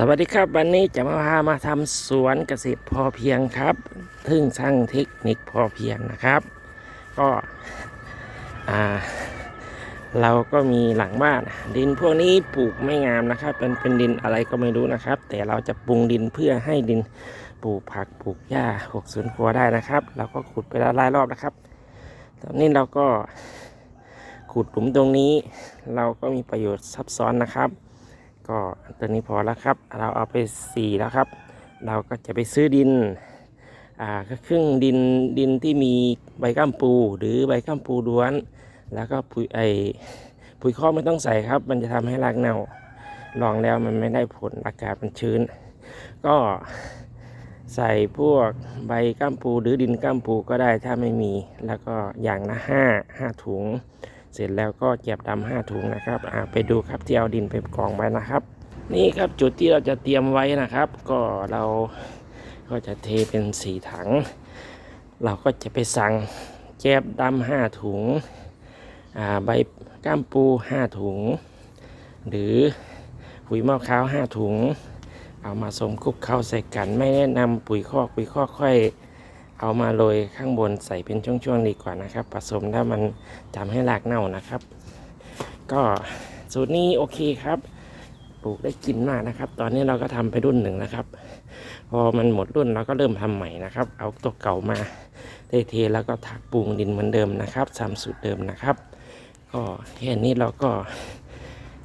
สวัสดีครับวันนี้จะมาพามาทำสวนเกษตรพอเพียงครับทึ่งช่างเทคนิคพอเพียงนะครับ ก็เราก็มีหลังบ้าน ดินพวกนี้ปลูกไม่งามนะครับ เป็นเป็นดินอะไรก็ไม่รู้นะครับ แต่เราจะปรุงดินเพื่อให้ดินปลูกผักปลูกหญ้าหกสวนครัวได้นะครับเราก็ขุดไปแล้วหลายรอบนะครับ ตอนนี้เราก็ขุดหลุมตรงนี้ เราก็มีประโยชน์ซับซ้อนนะครับ ก็ตัวนี้พอแล้วครับ เราเอาไปสี่แล้วครับ เราก็จะไปซื้อดินอ่าก็ครึ่งดินดินที่มีใบก้ามปู หรือใบก้ามปูล้วน แล้วก็ปุ๋ยไอปุ๋ยคอไม่ต้องใส่ครับ มันจะทำให้รากเน่าลองแล้วมันไม่ได้ผลอากาศมันชื้น ก็ใส่พวกใบก้ามปูหรือดินก้ามปูก็ได้ถ้าไม่มี แล้วก็อย่างละห้าห้าถุง เสร็จแล้วก็เก็บดำห้าถุงนะครับไปดูครับที่เอาดินไปกองไว้นะครับ นี่ครับจุดที่เราจะเตรียมไว้นะครับ ก็เราก็จะเทเป็นสีถัง เราก็จะไปสั่งแก็บดำห้าถุงใบก้ามปูห้าถุง หรือปุ๋ยมะพร้าวห้าถุง เอามาสมคุกเข้าใส่กันไม่แนะนำปุ๋ยคอกปุ๋ยคอกค่อย เอามาโรยข้างบนใส่เป็นช่วงๆดีกว่านะครับ ผสมแล้วมันทำให้รากเน่านะครับ ก็สูตรนี้โอเคครับปลูกได้กินมากนะครับ ตอนนี้เราก็ทำไปรุ่นหนึ่งนะครับ พอมันหมดรุ่นเราก็เริ่มทำใหม่นะครับ เอาตัวเก่ามาเทๆแล้วก็ถักปรุงดินเหมือนเดิมนะครับตามสูตรเดิมนะครับ ก็แค่นี้เราก็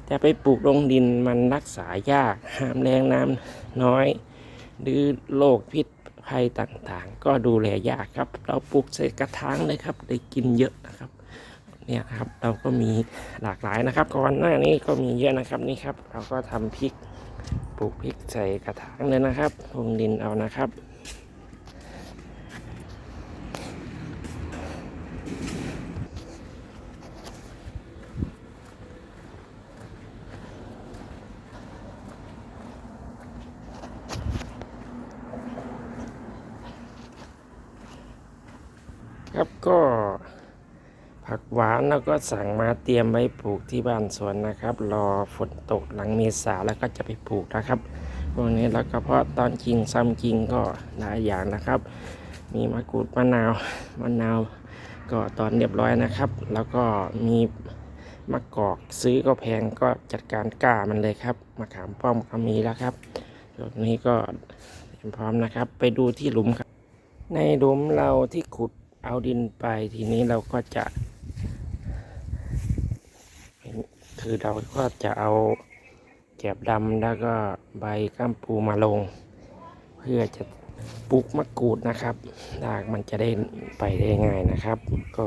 จะไปปลูกลงดินมันรักษายากห้ามแรงน้ำน้อยหรือโรคพิษ ภัยต่างๆ ก็ดูแลยากครับ เราปลูกใส่กระถางเลยครับ ได้กินเยอะนะครับ เนี่ยครับเราก็มีหลากหลายนะครับ ก่อนหน้านี้ก็มีเยอะนะครับนี่ครับ เราก็ทำพริก ปลูกพริกใส่กระถางเลยนะครับลงดินเอานะครับ ครับก็ผักหวานแล้วก็สั่งมาเตรียมไว้ปลูกที่บ้านสวนนะครับ รอฝนตกหลังเมษาแล้วก็จะไปปลูกนะครับพวกนี้แล้วก็เพาะตอนกิงซ้ำกิงก็หลายอย่างนะครับ มีมะกรูดมะนาวมะนาวก็ตอนเรียบร้อยนะครับ แล้วก็มีมะกอกซื้อก็แพงก็จัดการกล้ามันเลยครับมะขามป้อมก็มีแล้วครับส่วนนี้ก็พร้อมนะครับ ไปดูที่หลุมครับ ในหลุมเราที่ขุด เอาดินไปทีนี้เราก็จะ คือเราก็จะเอาแกบดำแล้วก็ใบก้ามปูมาลง เพื่อจะปลูกมะกรูดนะครับรากมันจะได้ไปได้ง่ายนะครับ ก็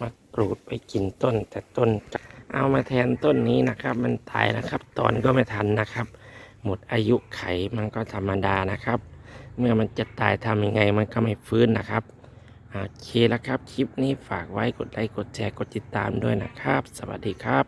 มะกรูดไปกินต้น แต่ต้นเอามาแทนต้นนี้นะครับ มันตายนะครับ ตอนก็ไม่ทันนะครับ หมดอายุไขมันก็ธรรมดานะครับ เมื่อมันจะตายทำยังไงมันก็ไม่ฟื้นนะครับโอเคแล้วครับ คลิปนี้ฝากไว้กดไลค์กดแชร์กดติดตามด้วยนะครับ สวัสดีครับ